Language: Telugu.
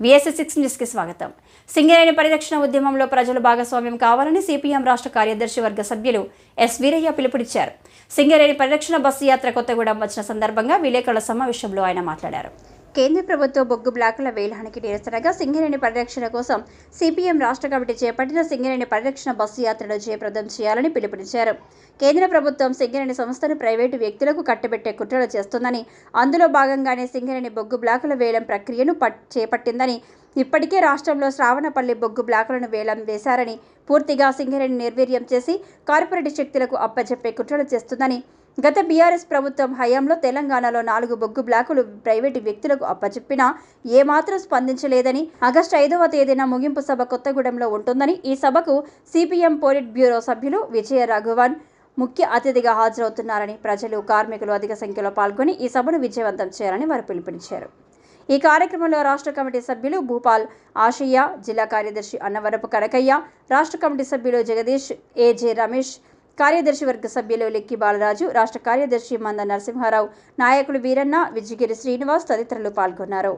విఎస్ఎస్ సిక్స్ న్యూస్కి స్వాగతం. సింగరేణి పరిరక్షణ ఉద్యమంలో ప్రజలు భాగస్వామ్యం కావాలని సిపిఎం రాష్ట్ర కార్యదర్శి వర్గ సభ్యులు ఎస్ వీరయ్య పిలుపునిచ్చారు. సింగరేణి పరిరక్షణ బస్సు యాత్ర కొత్తగూడెం వచ్చిన సందర్భంగా విలేకరుల సమావేశంలో ఆయన మాట్లాడారు. కేంద్ర ప్రభుత్వ బొగ్గు బ్లాకుల వేలానికి నిరసనగా సింగరేణి పరిరక్షణ కోసం సిపిఎం రాష్ట్ర కమిటీ చేపట్టిన సింగరేణి పరిరక్షణ బస్సు యాత్రను జయప్రదం చేయాలని పిలుపునిచ్చారు. కేంద్ర ప్రభుత్వం సింగరేణి సంస్థను ప్రైవేటు వ్యక్తులకు కట్టబెట్టే కుట్రలు చేస్తుందని అందులో భాగంగానే సింగరేణి బొగ్గు బ్లాకుల వేలం ప్రక్రియను పట్- చేపట్టిందని ఇప్పటికే రాష్ట్రంలో శ్రావణపల్లి బొగ్గు బ్లాకులను వేలం వేశారని పూర్తిగా సింగరేణి నిర్వీర్యం చేసి కార్పొరేట్ శక్తులకు అప్పజెప్పే కుట్రలు చేస్తుందని గత బీఆర్ఎస్ ప్రభుత్వం హయాంలో తెలంగాణలో నాలుగు బొగ్గు బ్లాకులు ప్రైవేటు వ్యక్తులకు అప్పచెప్పినా ఏమాత్రం స్పందించలేదని ఆగస్టు ఐదవ తేదీన ముగింపు సభ కొత్తగూడెంలో ఉంటుందని ఈ సభకు సిపిఎం పోలిట్ బ్యూరో సభ్యులు విజయ రాఘవన్ ముఖ్య అతిథిగా హాజరవుతున్నారని ప్రజలు కార్మికులు అధిక సంఖ్యలో పాల్గొని ఈ సభను విజయవంతం చేయాలని వారు పిలుపునిచ్చారు. ఈ కార్యక్రమంలో రాష్ట్ర కమిటీ సభ్యులు భూపాల్ ఆశయ్య జిల్లా కార్యదర్శి అన్నవరపు కడకయ్య రాష్ట్ర కమిటీ సభ్యులు జగదీష్ ఏజే రమేష్ కార్యదర్శి వర్గ సభ్యులు లెక్కి బాలరాజు రాష్ట్ర కార్యదర్శి మంద నరసింహారావు నాయకులు వీరన్న విజయగిరి శ్రీనివాస్ తదితరులు పాల్గొన్నారు.